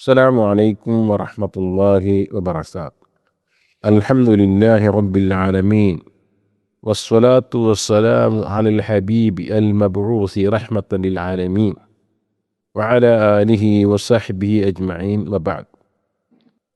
السلام عليكم ورحمة الله وبركاته الحمد لله رب العالمين والصلاة والسلام على الحبيب المبعوث رحمة للعالمين وعلى آله وصحبه أجمعين وبعد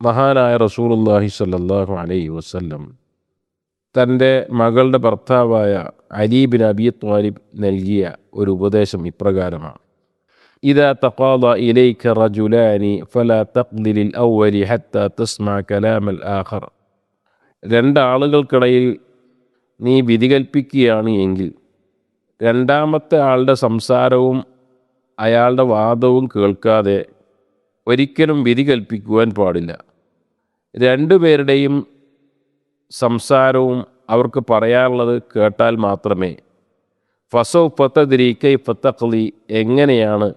മഹാനായ റസൂലുള്ളാഹി സ്വല്ലല്ലാഹു അലൈഹി വസല്ലം തൻ്റെ മകളുടെ ഭർത്താവായ അലി ബിൻ അബി ത്വാലിബ് നൽകിയ ഒരു ഉപദേശം ഇപ്രകാരമാണ് إذا تقاضى إليك رجلان فلا تقضي للأول حتى تسمع كلام الآخر രണ്ട് ആളുകൾക്കിടയിൽ നീ വിധി കൽപ്പിക്കുകയാണ് എങ്കിൽ രണ്ടാമത്തെ ആളുടെ സംസാരവും അയാളുടെ വാദവും കേൾക്കാതെ ഒരിക്കലും വിധി കൽപ്പിക്കുവാൻ പാടില്ല രണ്ടുപേരുടെയും സംസാരവും അവർക്ക് പറയാനുള്ളത് കേട്ടാൽ മാത്രമേ ഫസോ ഫത്തതിരി കൈ ഫത്തഖലി എങ്ങനെയാണ്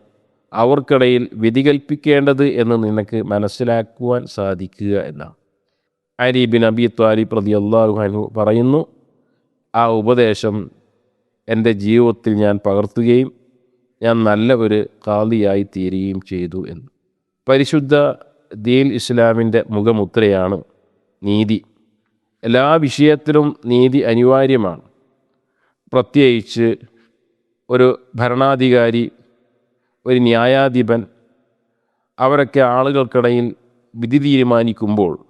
അവർക്കിടയിൽ വിധി കൽപ്പിക്കേണ്ടത് എന്ന് നിനക്ക് മനസ്സിലാക്കുവാൻ സാധിക്കുക എന്നാണ്. അരി ബിൻ അബി ത്വാലി പ്രതി അള്ളാഹു പറയുന്നു ആ ഉപദേശം എന്റെ ജീവിതത്തിൽ ഞാൻ പകർത്തുകയും ഞാൻ നല്ല ഒരു കാതിയായി തീരുകയും ചെയ്തു എന്ന്. പരിശുദ്ധ ദീൻ ഇസ്ലാമിന്റെ മുഖമുദ്രയാണ് നീതി. എല്ലാ വിഷയത്തിലും നീതി അനിവാര്യമാണ്. പ്രത്യേകിച്ച് ഒരു ഭരണാധികാരി ഒരു ന്യായാധിപൻ അവരൊക്കെ ആളുകൾക്കിടയിൽ വിധി തീരുമാനിക്കുമ്പോൾ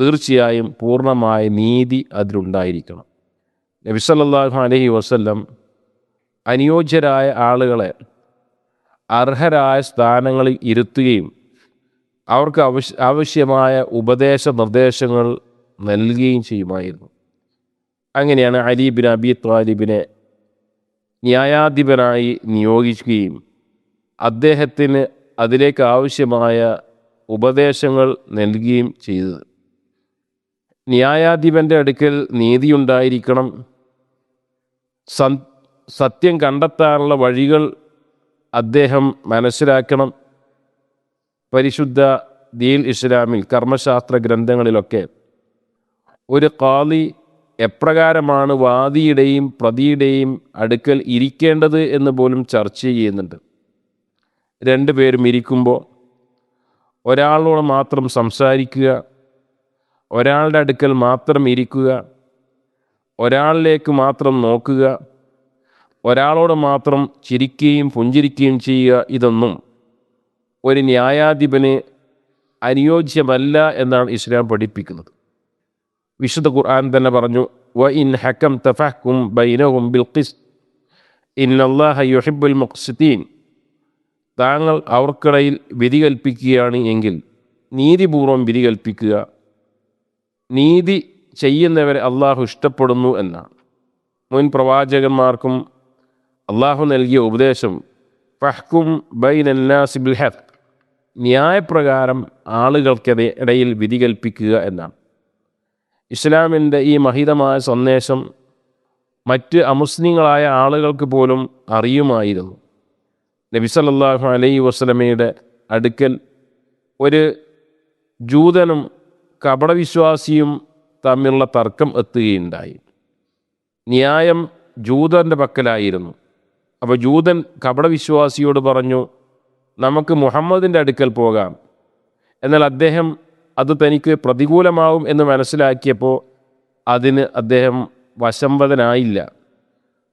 തീർച്ചയായും പൂർണമായ നീതി അതിലുണ്ടായിരിക്കണം. നബിസല്ലാഹു അലഹി വസ്ല്ലം അനുയോജ്യരായ ആളുകളെ അർഹരായ സ്ഥാനങ്ങളിൽ ഇരുത്തുകയും അവർക്ക് ആവശ്യ ആവശ്യമായ ഉപദേശ നിർദ്ദേശങ്ങൾ നൽകുകയും ചെയ്യുമായിരുന്നു. അങ്ങനെയാണ് അലി ബിൻ അബി ത്വാലിബിനെ ന്യായാധിപനായി നിയോഗിക്കുകയും അദ്ദേഹത്തിന് അതിലേക്ക് ആവശ്യമായ ഉപദേശങ്ങൾ നൽകുകയും ചെയ്തത്. ന്യായാധിപന്റെ അടുക്കൽ നീതിയുണ്ടായിരിക്കണം. സത്യം കണ്ടെത്താനുള്ള വഴികൾ അദ്ദേഹം മനസ്സിലാക്കണം. പരിശുദ്ധ ദീൽ ഇസ്ലാമിൽ കർമ്മശാസ്ത്ര ഗ്രന്ഥങ്ങളിലൊക്കെ ഒരു കാളി എപ്രകാരമാണ് വാദിയുടെയും പ്രതിയുടെയും അടുക്കൽ ഇരിക്കേണ്ടത് എന്ന് പോലും ചർച്ച ചെയ്യുന്നുണ്ട്. രണ്ടുപേരും ഇരിക്കുമ്പോൾ ഒരാളോട് മാത്രം സംസാരിക്കുക ഒരാളുടെ അടുക്കൽ മാത്രം ഇരിക്കുക ഒരാളിലേക്ക് മാത്രം നോക്കുക ഒരാളോട് മാത്രം ചിരിക്കുകയും പുഞ്ചിരിക്കുകയും ചെയ്യുക ഇതൊന്നും ഒരു ന്യായാധിപന് അനുയോജ്യമല്ല എന്നാണ് ഇസ്ലാം പഠിപ്പിക്കുന്നത്. വിശുദ്ധ ഖുർആൻ തന്നെ പറഞ്ഞു വ ഇൻ ഹക്കം തഫഹ്കും ബൈനഹും ബിൽ ഖിസ് ഇന്നല്ലാഹ യുഹിബുൽ മുഖ്സിത്തീൻ താങ്കൾ അവർക്കിടയിൽ വിധി കൽപ്പിക്കുകയാണ് എങ്കിൽ നീതിപൂർവം വിധി കൽപ്പിക്കുക നീതി ചെയ്യുന്നവരെ അള്ളാഹു ഇഷ്ടപ്പെടുന്നു എന്നാണ്. മുൻ പ്രവാചകന്മാർക്കും അള്ളാഹു നൽകിയ ഉപദേശം ഫഹ്കും ബൈനന്നാസിബിൽ ഹെഫ് ന്യായപ്രകാരം ആളുകൾക്കിടയിൽ വിധി കൽപ്പിക്കുക എന്നാണ്. ഇസ്ലാമിന്റെ ഈ മഹിതമായ സന്ദേശം മറ്റ് അമുസ്ലിങ്ങളായ ആളുകൾക്ക് പോലും അറിയുമായിരുന്നു. നബി അലൈ വസ്ലമയുടെ അടുക്കൽ ഒരു ജൂതനും കപടവിശ്വാസിയും തമ്മിലുള്ള തർക്കം എത്തുകയുണ്ടായി. ന്യായം ജൂതന്റെ പക്കലായിരുന്നു. അപ്പോൾ ജൂതൻ കപടവിശ്വാസിയോട് പറഞ്ഞു നമുക്ക് മുഹമ്മദിന്റെ അടുക്കൽ പോകാം. എന്നാൽ അദ്ദേഹം അത് തനിക്ക് പ്രതികൂലമാവും എന്ന് മനസ്സിലാക്കിയപ്പോൾ അതിന് അദ്ദേഹം വശംവദനായില്ല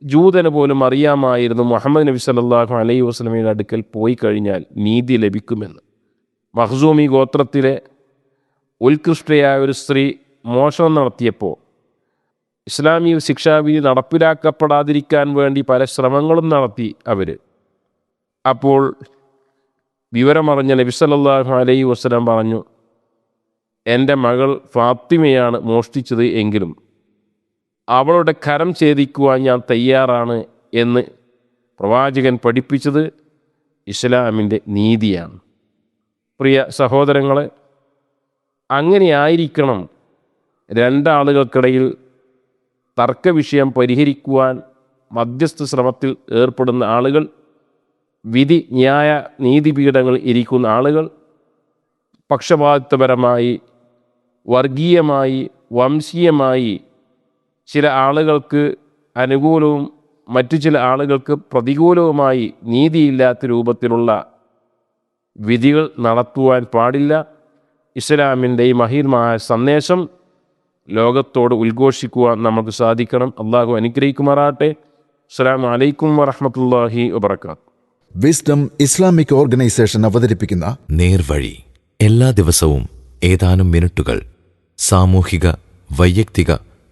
ജൂതന് പോലും അറിയാമായിരുന്നു മുഹമ്മദ് നബി സല്ലാഹു അലൈഹി വസ്ലമയുടെ അടുക്കൽ പോയി കഴിഞ്ഞാൽ നീതി ലഭിക്കുമെന്ന്. മഹ്സൂമി ഗോത്രത്തിലെ ഉത്കൃഷ്ടയായ ഒരു സ്ത്രീ മോഷണം നടത്തിയപ്പോൾ ഇസ്ലാമിക ശിക്ഷാവിധി നടപ്പിലാക്കപ്പെടാതിരിക്കാൻ വേണ്ടി പല ശ്രമങ്ങളും നടത്തി അവർ അപ്പോൾ വിവരമറിഞ്ഞ നബി സല്ലല്ലാഹു അലൈഹി വസ്ലം പറഞ്ഞു എന്റെ മകൾ ഫാത്തിമയാണ് മോഷ്ടിച്ചത് എങ്കിലും അവളുടെ കരം ഛേദിക്കുവാൻ ഞാൻ തയ്യാറാണ് എന്ന് പ്രവാചകൻ പഠിപ്പിച്ചത് ഇസ്ലാമിന്റെ നീതിയാണ്. പ്രിയ സഹോദരങ്ങളെ അങ്ങനെയായിരിക്കണം രണ്ടാളുകൾക്കിടയിൽ തർക്കവിഷയം പരിഹരിക്കുവാൻ മധ്യസ്ഥ ശ്രമത്തിൽ ഏർപ്പെടുന്ന ആളുകൾ വിധി ന്യായ നീതിപീഠങ്ങളിൽ ഇരിക്കുന്ന ആളുകൾ പക്ഷപാതിത്വപരമായി വർഗീയമായി വംശീയമായി ചില ആളുകൾക്ക് അനുകൂലവും മറ്റു ചില ആളുകൾക്ക് പ്രതികൂലവുമായി നീതിയില്ലാത്ത രൂപത്തിലുള്ള വിധികൾ നടത്തുവാൻ പാടില്ല. ഇസ്ലാമിന്റെ ഈ മഹീർമായ സന്ദേശം ലോകത്തോട് ഉദ്ഘോഷിക്കുവാൻ നമുക്ക് സാധിക്കണം. അള്ളാഹു അനുഗ്രഹിക്കുമാറാട്ടെ അസ്സാം വലൈക്കും വറഹമത്തല്ലാഹി വബർക്കാത്ത് വിസ്ഡം ഇസ്ലാമിക് ഓർഗനൈസേഷൻ അവതരിപ്പിക്കുന്ന നേർവഴി. എല്ലാ ദിവസവും ഏതാനും മിനിറ്റുകൾ സാമൂഹിക വൈയക്തിക